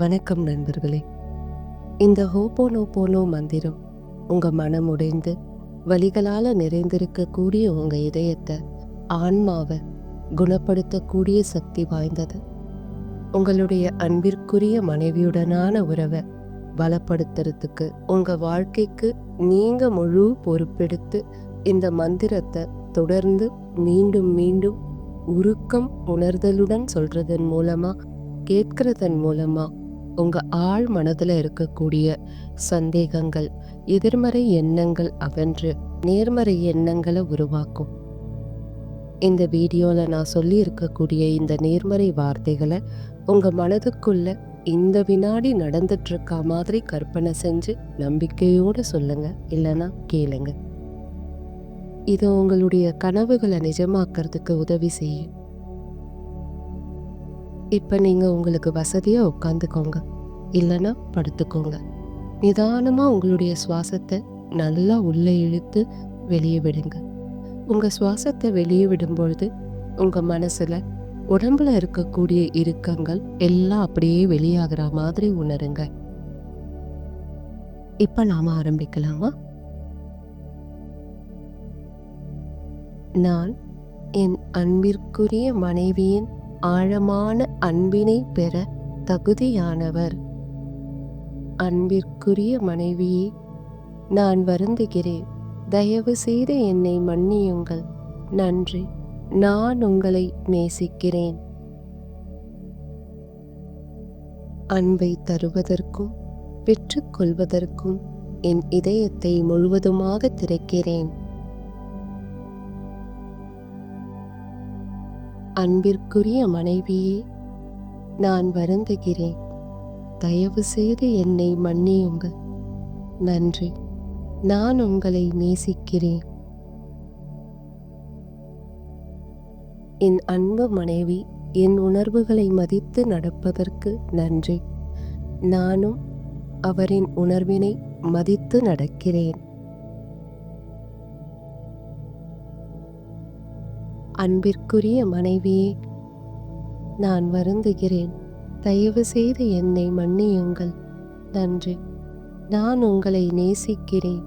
வணக்கம் நண்பர்களே. இந்த ஹோபோனோ போனோ மந்திரம் உங்கள் மனம் உடைந்து வழிகளால் நிறைந்திருக்கக்கூடிய உங்கள் இதயத்தை ஆன்மாவை குணப்படுத்தக்கூடிய சக்தி வாய்ந்தது. உங்களுடைய அன்பிற்குரிய மனைவியுடனான உறவை பலப்படுத்துறதுக்கு உங்கள் வாழ்க்கைக்கு நீங்கள் முழு பொறுப்பெடுத்து இந்த மந்திரத்தை தொடர்ந்து மீண்டும் மீண்டும் உருக்கம் உணர்தலுடன் சொல்றதன் மூலமா கேட்கிறதன் மூலமா உங்கள் ஆழ் மனதில் இருக்கக்கூடிய சந்தேகங்கள் எதிர்மறை எண்ணங்கள் அகன்று நேர்மறை எண்ணங்களை உருவாக்கும். இந்த வீடியோவில் நான் சொல்லி இருக்கக்கூடிய இந்த நேர்மறை வார்த்தைகளை உங்கள் மனதுக்குள்ள இந்த வினாடி நடந்துட்டுருக்க மாதிரி கற்பனை செஞ்சு நம்பிக்கையோடு சொல்லுங்கள் இல்லைன்னா கேளுங்க. இது உங்களுடைய கனவுகளை நிஜமாக்கிறதுக்கு உதவி செய்யும். இப்போ நீங்கள் உங்களுக்கு வசதியாக உட்காந்துக்கோங்க. இல்லைன்னா படுத்துக்கோங்க. நிதானமாக உங்களுடைய சுவாசத்தை நல்லா உள்ளே இழுத்து வெளியே விடுங்க. உங்கள் சுவாசத்தை வெளியே விடும்பொழுது உங்கள் மனசில் உடம்புல இருக்கக்கூடிய இறுக்கங்கள் எல்லாம் அப்படியே வெளியாகிற மாதிரி உணருங்க. இப்போ நாம ஆரம்பிக்கலாமா? நான் என் அன்பிற்குரிய மனைவியின் ஆழமான அன்பினை பெற தகுதியானவர். அன்பிற்குரிய மனைவியே நான் வருந்துகிறேன். தயவு செய்து என்னை மன்னியுங்கள். நன்றி. நான் உங்களை நேசிக்கிறேன். அன்பை தருவதற்கும் பெற்றுக்கொள்வதற்கும் என் இதயத்தை முழுவதுமாக திறக்கிறேன். அன்பிற்குரிய மனைவியே நான் வருந்துகிறேன். தயவு செய்து என்னை மன்னியுங்கள். நன்றி. நான் உங்களை நேசிக்கிறேன். என் அன்பு மனைவி என் உணர்வுகளை மதித்து நடப்பதற்கு நன்றி. நானும் அவரின் உணர்வினை மதித்து நடக்கிறேன். அன்பிற்குரிய மனைவியே நான் வருந்துகிறேன். தயவு செய்து என்னை மன்னியுங்கள். நன்றி. நான் உங்களை நேசிக்கிறேன்.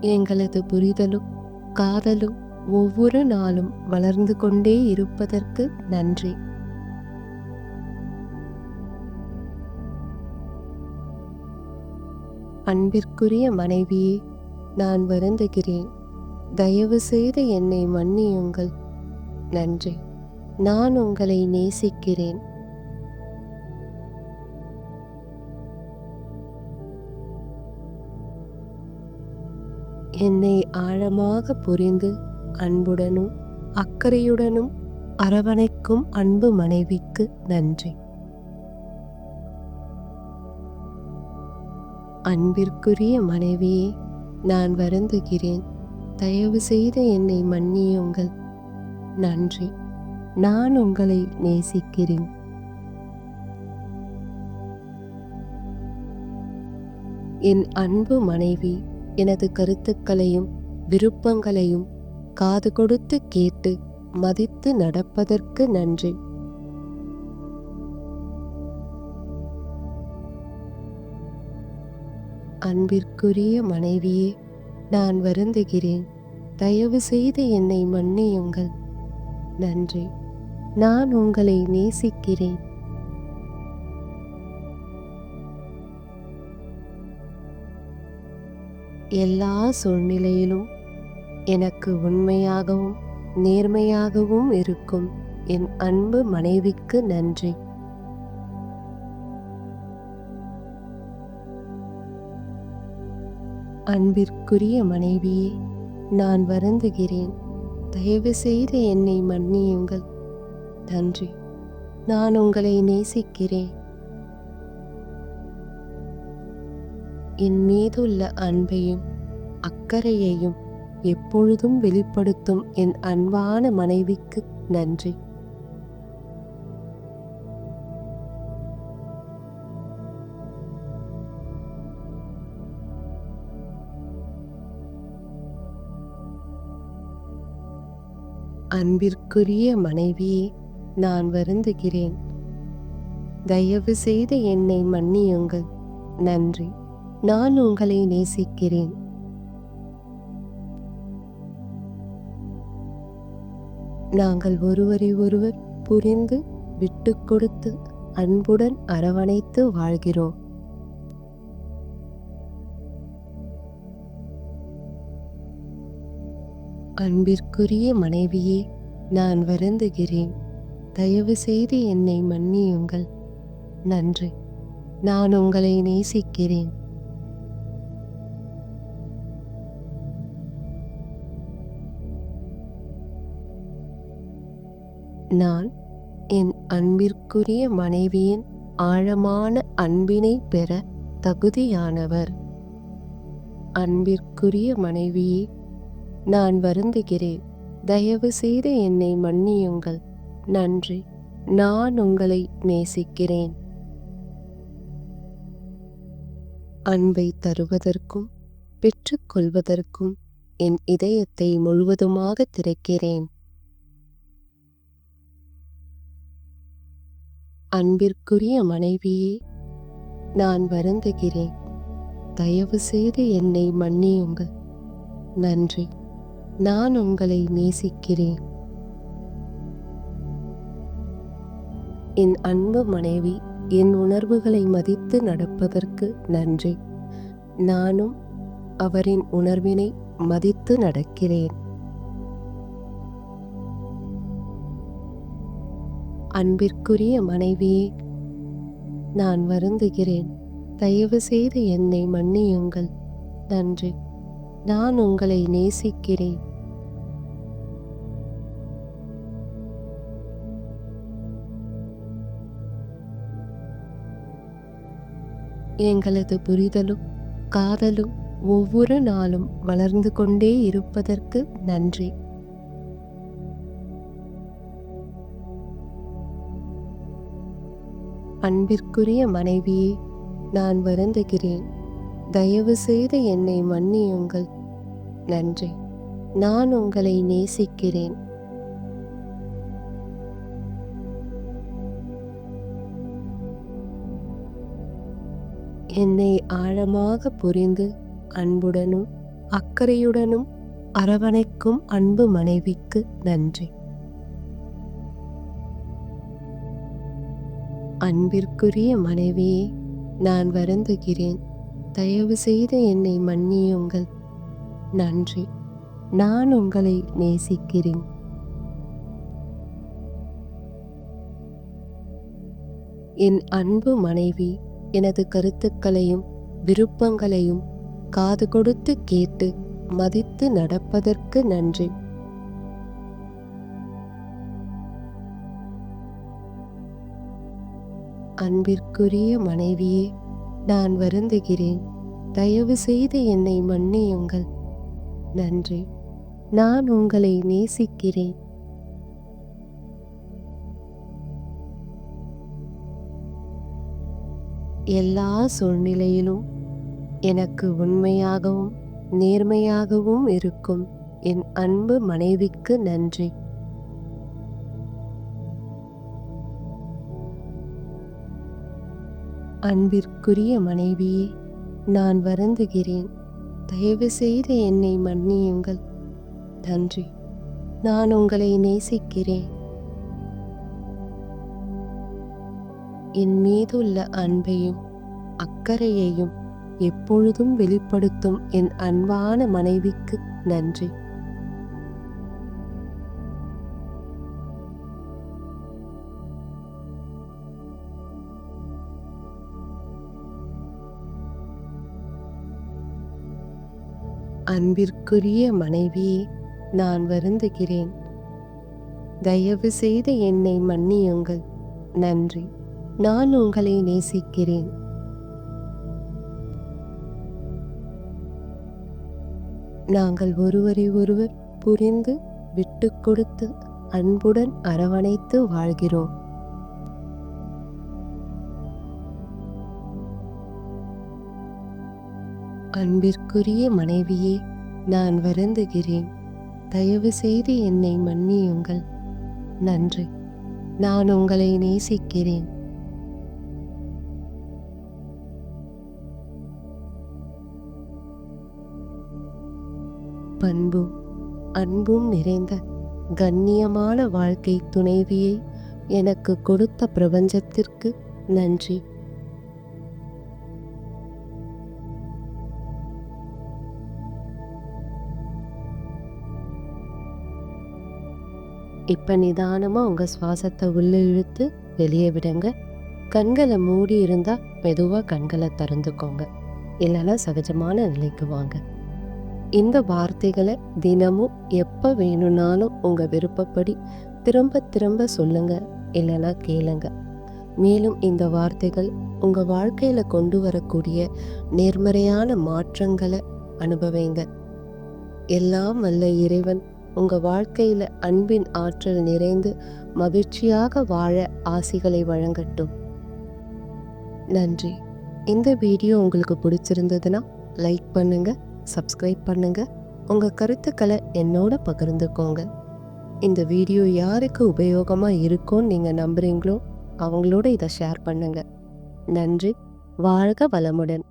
எங்களது புரிதலும் காதலும் ஒவ்வொரு நாளும் வளர்ந்து கொண்டே இருப்பதற்கு நன்றி. அன்பிற்குரிய மனைவியே நான் வருந்துகிறேன். தயவு செய்து என்னை மன்னியுங்கள். நன்றி. நான் உங்களை நேசிக்கிறேன். என்னை ஆழமாக புரிந்து அன்புடனும் அக்கறையுடனும் அரவணைக்கும் அன்பு மனைவிக்கு நன்றி. அன்பிற்குரிய மனைவியே நான் வருந்துகிறேன். தயவு செய்து என்னை மன்னியுங்கள். நன்றி. நான் உங்களை நேசிக்கிறேன். என் அன்பு மனைவி எனது கருத்துக்களையும் விருப்பங்களையும் காது கொடுத்து கேட்டு மதித்து நடப்பதற்கு நன்றி. அன்பிற்குரிய மனைவியே நான் வருந்துகிறேன். தயவு செய்து என்னை மன்னியுங்கள். நன்றி. நான் உங்களை நேசிக்கிறேன். எல்லா சூழ்நிலையிலும் எனக்கு உண்மையாகவும் நேர்மையாகவும் இருக்கும். என் அன்பு மனைவிக்கு நன்றி. அன்பிற்குரிய மனைவியே நான் வருந்துகிறேன். தயவு செய்து என்னை மன்னியுங்கள். நன்றி. நான் உங்களை நேசிக்கிறேன். என் மீதுள்ள அன்பையும் அக்கறையையும் எப்பொழுதும் வெளிப்படுத்தும் என் அன்பான மனைவிக்கு நன்றி. அன்பிற்குரிய மனைவியே நான் வருந்துகிறேன். தயவு செய்து என்னை மன்னியுங்கள். நன்றி. நான் உங்களை நேசிக்கிறேன். நாங்கள் ஒருவரை ஒருவர் புரிந்து விட்டு கொடுத்து அன்புடன் அரவணைத்து வாழ்கிறோம். அன்பிற்குரிய மனைவியே நான் வருந்துகிறேன். தயவு செய்து என்னை மன்னியுங்கள். நன்றி. நான் உங்களை நேசிக்கிறேன். நான் என் அன்பிற்குரிய மனைவியின் ஆழமான அன்பினை பெற தகுதியானவர். அன்பிற்குரிய மனைவியை நான் வருந்துகிறேன். தயவு செய்து என்னை மன்னியுங்கள். நன்றி. நான் உங்களை நேசிக்கிறேன். அன்பை தருவதற்கும் பெற்றுக்கொள்வதற்கும் என் இதயத்தை முழுவதுமாக திறக்கிறேன். அன்பிற்குரிய மனைவியே நான் வருந்துகிறேன். தயவு செய்து என்னை மன்னியுங்கள். நன்றி. நான் உங்களை நேசிக்கிறேன். என் அன்பு மனைவி என் உணர்வுகளை மதித்து நடப்பதற்கு நன்றி. நானும் அவரின் உணர்வினை மதித்து நடக்கிறேன். அன்பிற்குரிய மனைவியே நான் வருந்துகிறேன். தயவு செய்து என்னை மன்னியுங்கள். நன்றி. நான் உங்களை நேசிக்கிறேன். எங்களது புரிதலும் காதலும் ஒவ்வொரு நாளும் வளர்ந்து கொண்டே இருப்பதற்கு நன்றி. அன்பிற்குரிய மனைவியே நான் வருந்துகிறேன். தயவு செய்து என்னை மன்னியுங்கள். நன்றி. நான் உங்களை நேசிக்கிறேன். என்னை ஆழமாக புரிந்து அன்புடனும் அக்கறையுடனும் அரவணைக்கும் அன்பு மனைவிக்கு நன்றி. அன்பிற்குரிய மனைவியே நான் வருந்துகிறேன். தயவு செய்து என்னை மன்னியுங்கள். நன்றி. நான் உங்களை நேசிக்கிறேன். என் அன்பு மனைவி எனது கருத்துக்களையும் விருப்பங்களையும் காது கொடுத்து கேட்டு மதித்து நடப்பதற்கு நன்றி. அன்பிற்குரிய மனைவியே நான் வருந்துகிறேன். தயவு செய்து என்னை மன்னியுங்கள். நன்றி. நான் உங்களை நேசிக்கிறேன். எல்லா சூழ்நிலையிலும் எனக்கு உண்மையாகவும் நேர்மையாகவும் இருக்கும். என் அன்பு மனைவிக்கு நன்றி. அன்பிற்குரிய மனைவியே நான் வருந்துகிறேன். தயவு செய்து என்னை மன்னியுங்கள். நன்றி. நான் உங்களை நேசிக்கிறேன். என் மீதுள்ள அன்பையும் அக்கறையையும் எப்பொழுதும் வெளிப்படுத்தும் என் அன்பான மனைவிக்கு நன்றி. அன்பிற்குரிய மனைவியே நான் வருந்துகிறேன். தயவு செய்து என்னை மன்னியுங்கள். நன்றி. நான் உங்களை நேசிக்கிறேன். நாங்கள் ஒருவரை ஒருவர் புரிந்து விட்டு கொடுத்து அன்புடன் அரவணைத்து வாழ்கிறோம். அன்பிற்குரிய மனைவியே நான் வருந்துகிறேன். தயவு செய்து என்னை மன்னியுங்கள். நன்றி. நான் உங்களை நேசிக்கிறேன். பண்பும் அன்பும் நிறைந்த கண்ணியமான வாழ்க்கை துணைவியை எனக்கு கொடுத்த பிரபஞ்சத்திற்கு நன்றி. இப்போ நிதானமாக உங்கள் சுவாசத்தை உள்ளே இழுத்து வெளியே விடுங்க. கண்களை மூடி இருந்தால் மெதுவாக கண்களை திறந்துக்கோங்க. இல்லைன்னா சகஜமான நிலைக்கு வாங்க. இந்த வார்த்தைகளை தினமும் எப்போ வேணும்னாலும் உங்கள் விருப்பப்படி திரும்ப திரும்ப சொல்லுங்க இல்லைன்னா கேளுங்க. மேலும் இந்த வார்த்தைகள் உங்கள் வாழ்க்கையில் கொண்டு வரக்கூடிய நேர்மறையான மாற்றங்களை அனுபவிங்க. எல்லாம் வல்ல இறைவன் உங்கள் வாழ்க்கையில் அன்பின் ஆற்றல் நிறைந்து மகிழ்ச்சியாக வாழ ஆசிகளை வழங்கட்டும். நன்றி. இந்த வீடியோ உங்களுக்கு பிடிச்சிருந்ததுன்னா லைக் பண்ணுங்கள் சப்ஸ்கிரைப் பண்ணுங்கள் உங்கள் கருத்துக்களை என்னோட பகிர்ந்துக்கோங்க. இந்த வீடியோ யாருக்கு உபயோகமாக இருக்கும்னு நீங்கள் நம்புகிறீங்களோ அவங்களோட இதை ஷேர் பண்ணுங்கள் நன்றி. வாழ்க வளமுடன்.